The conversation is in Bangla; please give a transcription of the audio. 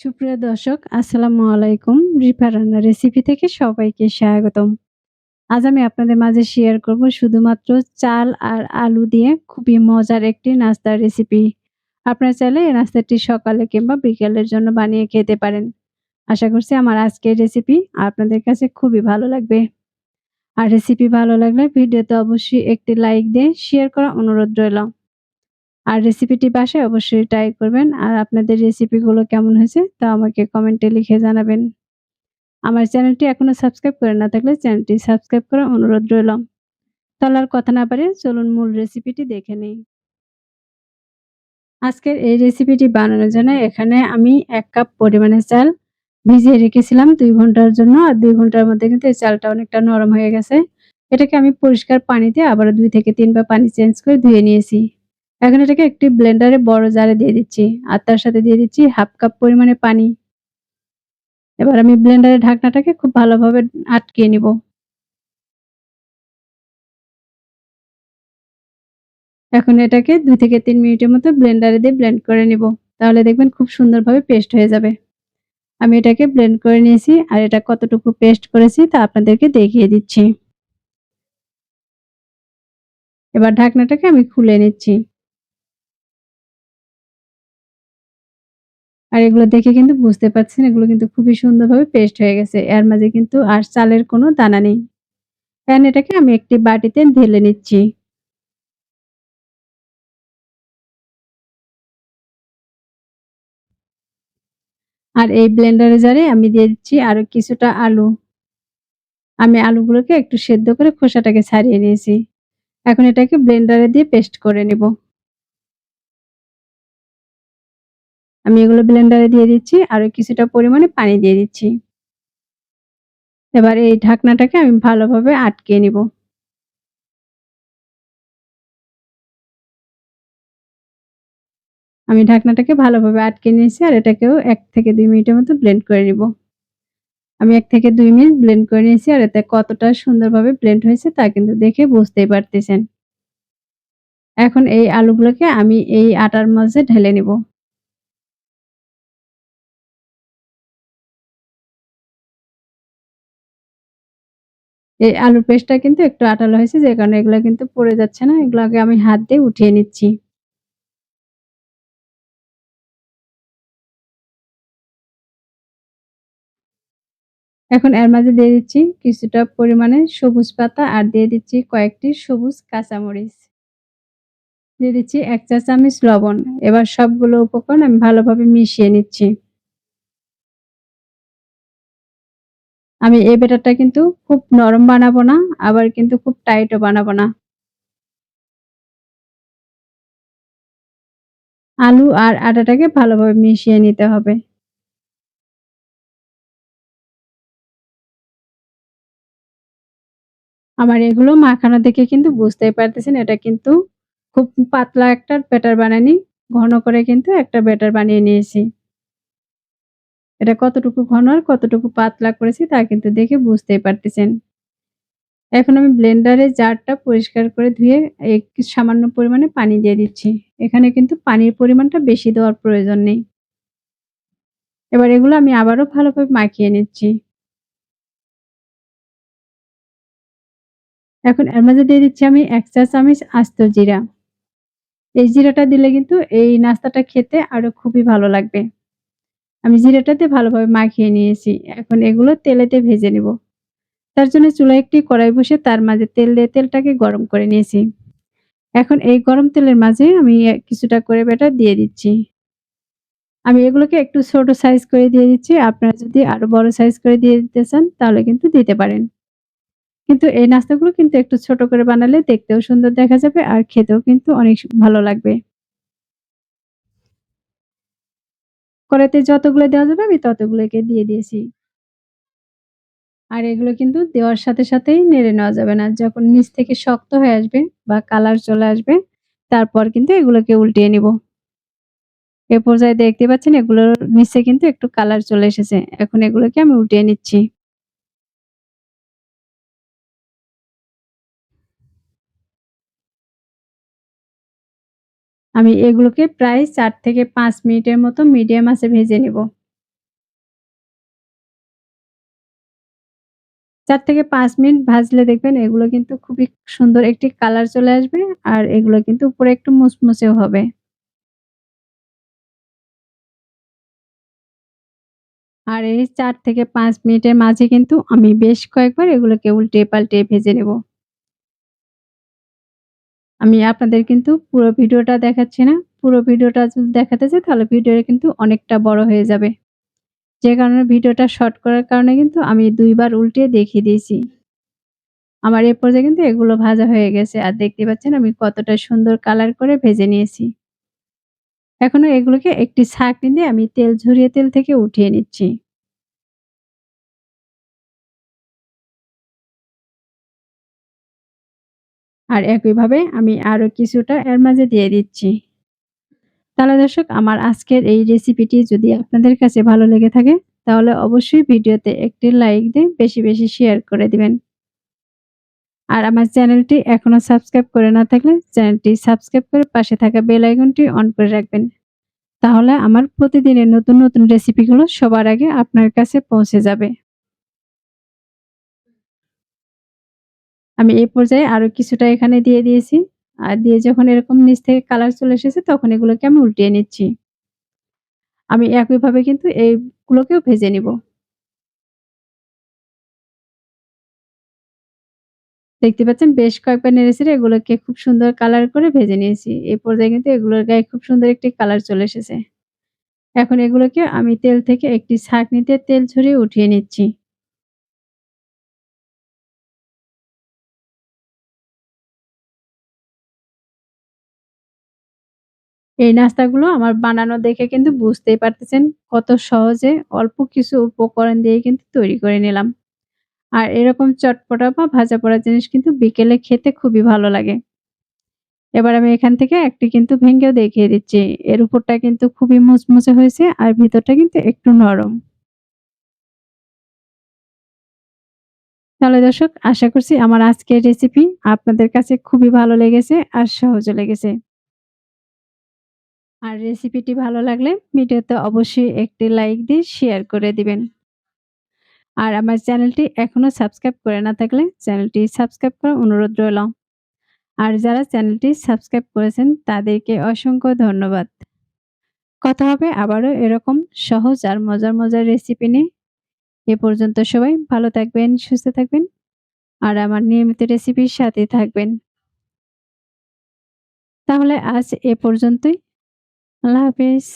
সুপ্রিয় দর্শক, আসসালামু আলাইকুম। রিফা রান্নার রেসিপি থেকে সবাইকে স্বাগতম। আজ আমি আপনাদের মাঝে শেয়ার করব শুধুমাত্র চাল আর আলু দিয়ে খুবই মজার একটি নাস্তার রেসিপি। আপনারা চাইলে এই নাস্তাটি সকালে কিংবা বিকেলের জন্য বানিয়ে খেতে পারেন। আশা করছি আমার আজকের রেসিপি আপনাদের কাছে খুবই ভালো লাগবে। আর রেসিপি ভালো লাগলে ভিডিওতে অবশ্যই একটি লাইক দিয়ে শেয়ার করা অনুরোধ রইল। আর রেসিপিটি বাসায় অবশ্যই ট্রাই করবেন। আর আপনাদের রেসিপিগুলো কেমন হয়েছে তা আমাকে কমেন্টে লিখে জানাবেন। আমার চ্যানেলটি এখনও সাবস্ক্রাইব করে না থাকলে চ্যানেলটি সাবস্ক্রাইব করার অনুরোধ রইল। তাহলে আর কথা না বাড়িয়ে চলুন মূল রেসিপিটি দেখে নেই। আজকের এই রেসিপিটি বানানোর জন্য এখানে আমি এক কাপ পরিমাণে চাল ভিজিয়ে রেখেছিলাম দুই ঘণ্টার জন্য। আর ২ ঘণ্টার মধ্যে কিন্তু এই চালটা অনেকটা নরম হয়ে গেছে। এটাকে আমি পরিষ্কার পানিতে আবার দুই থেকে তিনবার পানি চেঞ্জ করে ধুয়ে নিয়েছি। এখন এটাকে একটি ব্লেন্ডারে বড় জারে দিয়ে দিচ্ছি। আর তার সাথে দিয়ে দিচ্ছি ১/২ কাপ পরিমাণে পানি। এবার আমি ব্লেন্ডারের ঢাকনাটাকে খুব ভালোভাবে আটকিয়ে নিব। এখন এটাকে ২ থেকে তিন মিনিটের মতো ব্লেন্ডারে দিয়ে ব্লেন্ড করে নিব। তাহলে দেখবেন খুব সুন্দরভাবে পেস্ট হয়ে যাবে। আমি এটাকে ব্লেন্ড করে নিয়েছি আর এটা কতটুকু পেস্ট করেছি তা আপনাদেরকে দেখিয়ে দিচ্ছি। এবার ঢাকনাটাকে আমি খুলে নিচ্ছি। আর এগুলো দেখে কিন্তু বুঝতে পারছেন, এগুলো কিন্তু খুবই সুন্দরভাবে পেস্ট হয়ে গেছে। এর মাঝে কিন্তু আর চালের কোনো দানা নেই। এখন এটাকে আমি একটি বাটিতে ঢেলে নিচ্ছি। আর এই ব্লেন্ডারের জারে আমি দিয়ে দিচ্ছি আরও কিছুটা আলু। আমি আলুগুলোকে একটু সেদ্ধ করে খোসাটাকে ছাড়িয়ে নিয়েছি। এখন এটাকে ব্লেন্ডারে দিয়ে পেস্ট করে নিব। আমি এগুলো ব্লেন্ডারে দিয়ে দিচ্ছি, আরও কিছুটা পরিমাণে পানি দিয়ে দিচ্ছি। এবার এই ঢাকনাটাকে আমি ভালোভাবে আটকে নিব। আমি ঢাকনাটাকে ভালোভাবে আটকে নিয়েছি আর এটাকেও এক থেকে দুই মিনিটের মতো ব্লেন্ড করে নিব। আমি এক থেকে দুই মিনিট ব্লেন্ড করে নিয়েছি আর এতে কতটা সুন্দরভাবে ব্লেন্ড হয়েছে তা কিন্তু দেখে বুঝতেই পারতেছেন। এখন এই আলুগুলোকে আমি এই আটার মাঝে ঢেলে নিব। এই আলুর পেস্টটা কিন্তু একটু আঠালো হয়েছে, যে কারণে এগুলো কিন্তু পড়ে যাচ্ছে না। এগুলোকে আমি হাত দিয়ে উঠিয়ে নিচ্ছি। এখন এর মাঝে দিয়ে দিচ্ছি কিছুটা পরিমাণে সবুজ পাতা আর দিয়ে দিচ্ছি কয়েকটি সবুজ কাঁচামরিচ। দিয়ে দিচ্ছি ১ চা চামচ লবণ। এবার সবগুলো উপকরণ আমি ভালোভাবে মিশিয়ে নিচ্ছি। আমি এই বেটারটা কিন্তু খুব নরম বানাবো না, আবার কিন্তু খুব টাইটও বানাবো না। আলু আর আটাটাকে ভালোভাবে মিশিয়ে নিতে হবে। আমার এগুলো মাখানো দেখে কিন্তু বুঝতেই পারতেছেন এটা কিন্তু খুব পাতলা একটা ব্যাটার বানানি ঘন করে কিন্তু একটা ব্যাটার বানিয়ে নিয়েছি। এটা কতটুকু ঘন আর কতটুকু পাতলা করেছি তা কিন্তু দেখে বুঝতেই পারতেছেন। এখন আমি ব্লেন্ডারের জারটা পরিষ্কার করে ধুয়ে একটু সামান্য পরিমাণে পানি দিয়ে দিচ্ছি। এখানে কিন্তু পানির পরিমাণটা বেশি দেওয়ার প্রয়োজন নেই। এবার এগুলো আমি আবারও ভালোভাবে মাখিয়ে নিচ্ছি। এখন এর মাঝে দিয়ে দিচ্ছি আমি এক চা চামচ আস্ত জিরা। এই জিরাটা দিলে কিন্তু এই নাস্তাটা খেতে আরও খুবই ভালো লাগবে। আমি জিরাটাতে ভালোভাবে মাখিয়ে নিয়েছি। এখন এগুলো তেলেতে ভেজে নেব তার জন্য চুলায় একটি কড়াই বসে তার মাঝে তেল দিয়ে তেলটাকে গরম করে নিয়েছি। এখন এই গরম তেলের মাঝে আমি কিছুটা করে ব্যাটার দিয়ে দিচ্ছি। আমি এগুলোকে একটু ছোট সাইজ করে দিয়ে দিচ্ছি। আপনারা যদি আরও বড় সাইজ করে দিয়ে দিতে চান তাহলে কিন্তু দিতে পারেন। কিন্তু এই নাস্তাগুলো কিন্তু একটু ছোট করে বানালে দেখতেও সুন্দর দেখা যাবে আর খেতেও কিন্তু অনেক ভালো লাগবে। কড়াইতে যতগুলো দেওয়া যাবে আমি ততগুলোকে দিয়ে দিয়েছি। আর এগুলো কিন্তু দেওয়ার সাথে সাথেই নেড়ে নেওয়া যাবে না। যখন নিচ থেকে শক্ত হয়ে আসবে বা কালার চলে আসবে, তারপর কিন্তু এগুলোকে উল্টিয়ে নিব। এ পর্যায়ে দেখতে পাচ্ছেন এগুলোর নিচে কিন্তু একটু কালার চলে এসেছে। এখন এগুলোকে আমি উল্টিয়ে নিচ্ছি। আমি এগুলোকে প্রায় চার থেকে পাঁচ মিনিটের মতো মিডিয়াম আছে ভেজে নিব। চার থেকে পাঁচ মিনিট ভাজলে দেখবেন এগুলো কিন্তু খুবই সুন্দর একটি কালার চলে আসবে আর এগুলো কিন্তু উপরে একটু মুসমুসেও হবে। আর এই চার থেকে পাঁচ মিনিটের মাঝে কিন্তু আমি বেশ কয়েকবার এগুলোকে উল্টে পাল্টে ভেজে নেব। আমি আপনাদের কিন্তু পুরো ভিডিওটা দেখাচ্ছি না। পুরো ভিডিওটা যদি দেখাতে চাই, তাহলে ভিডিওটা কিন্তু অনেকটা বড় হয়ে যাবে। যে কারণে ভিডিওটা শর্ট করার কারণে কিন্তু আমি দুইবার উল্টে দেখিয়ে দিয়েছি। আমার এ পর্যায়ে কিন্তু এগুলো ভাজা হয়ে গেছে। আর দেখতে পাচ্ছেন আমি কতটা সুন্দর কালার করে ভেজে নিয়েছি। এখনও এগুলোকে একটি ছাঁকনি দিয়ে আমি তেল ঝরিয়ে তেল থেকে উঠিয়ে নিচ্ছি। আর একইভাবে আমি আরও কিছুটা এর মাঝে দিয়ে দিচ্ছি। তাহলে দর্শক আমার আজকের এই রেসিপিটি যদি আপনাদের কাছে ভালো লেগে থাকে তাহলে অবশ্যই ভিডিওতে একটি লাইক দিয়ে বেশি, বেশি শেয়ার করে দিবেন। আর আমার চ্যানেলটি এখনও সাবস্ক্রাইব করে না থাকলে চ্যানেলটি সাবস্ক্রাইব করে পাশে থাকা বেল আইকনটি অন করে রাখবেন। তাহলে আমার প্রতিদিনের নতুন, নতুন রেসিপিগুলো সবার আগে আপনার কাছে পৌঁছে যাবে। আমি এই পর্যায়ে আরও কিছুটা এখানে দিয়ে দিয়েছি। আর দিয়ে যখন এরকম নিচ থেকে কালার চলে এসেছে, তখন এগুলোকে আমি উল্টিয়ে নিচ্ছি। আমি একইভাবে কিন্তু এইগুলোকেও ভেজে নিব। দেখতে পাচ্ছেন, বেশ কয়েকবার নেড়েচেড়ে এগুলোকে খুব সুন্দর কালার করে ভেজে নিয়েছি। এ পর্যায়ে কিন্তু এগুলোর গায়ে খুব সুন্দর একটি কালার চলে এসেছে। এখন এগুলোকে আমি তেল থেকে একটি ছাঁকনিতে তেল ঝরিয়ে উঠিয়ে নিচ্ছি। এই নাস্তাগুলো আমার বানানো দেখে কিন্তু বুঝতেই পারতেছেন কত সহজে অল্প কিছু উপকরণ দিয়ে কিন্তু তৈরি করে নিলাম। আর এরকম চটপটা বা ভাজা পোড়া জিনিস কিন্তু বিকেলে খেতে খুবই ভালো লাগে। এবার আমি এখান থেকে একটি কিন্তু ভেঙেও দেখিয়ে দিচ্ছি। এর উপরটা কিন্তু খুবই মুচমুচে হয়েছে আর ভিতরটা কিন্তু একটু নরম। তাহলে দর্শক, আশা করছি আমার আজকের রেসিপি আপনাদের কাছে খুবই ভালো লেগেছে আর সহজও লেগেছে। আর রেসিপিটি ভালো লাগলে ভিডিওতে অবশ্যই একটি লাইক দিয়ে শেয়ার করে দিবেন। আর আমার চ্যানেলটি এখনও সাবস্ক্রাইব করে না থাকলে চ্যানেলটি সাবস্ক্রাইব করার অনুরোধ রইল। আর যারা চ্যানেলটি সাবস্ক্রাইব করেছেন তাদেরকে অসংখ্য ধন্যবাদ। কথা হবে আবারও এরকম সহজ আর মজার, মজার রেসিপি নিয়ে। এ পর্যন্ত সবাই ভালো থাকবেন, সুস্থ থাকবেন। আর আমার নিয়মিত রেসিপির সাথে থাকবেন। তাহলে আজ এ পর্যন্তই। আল্লাহ হাফেজ।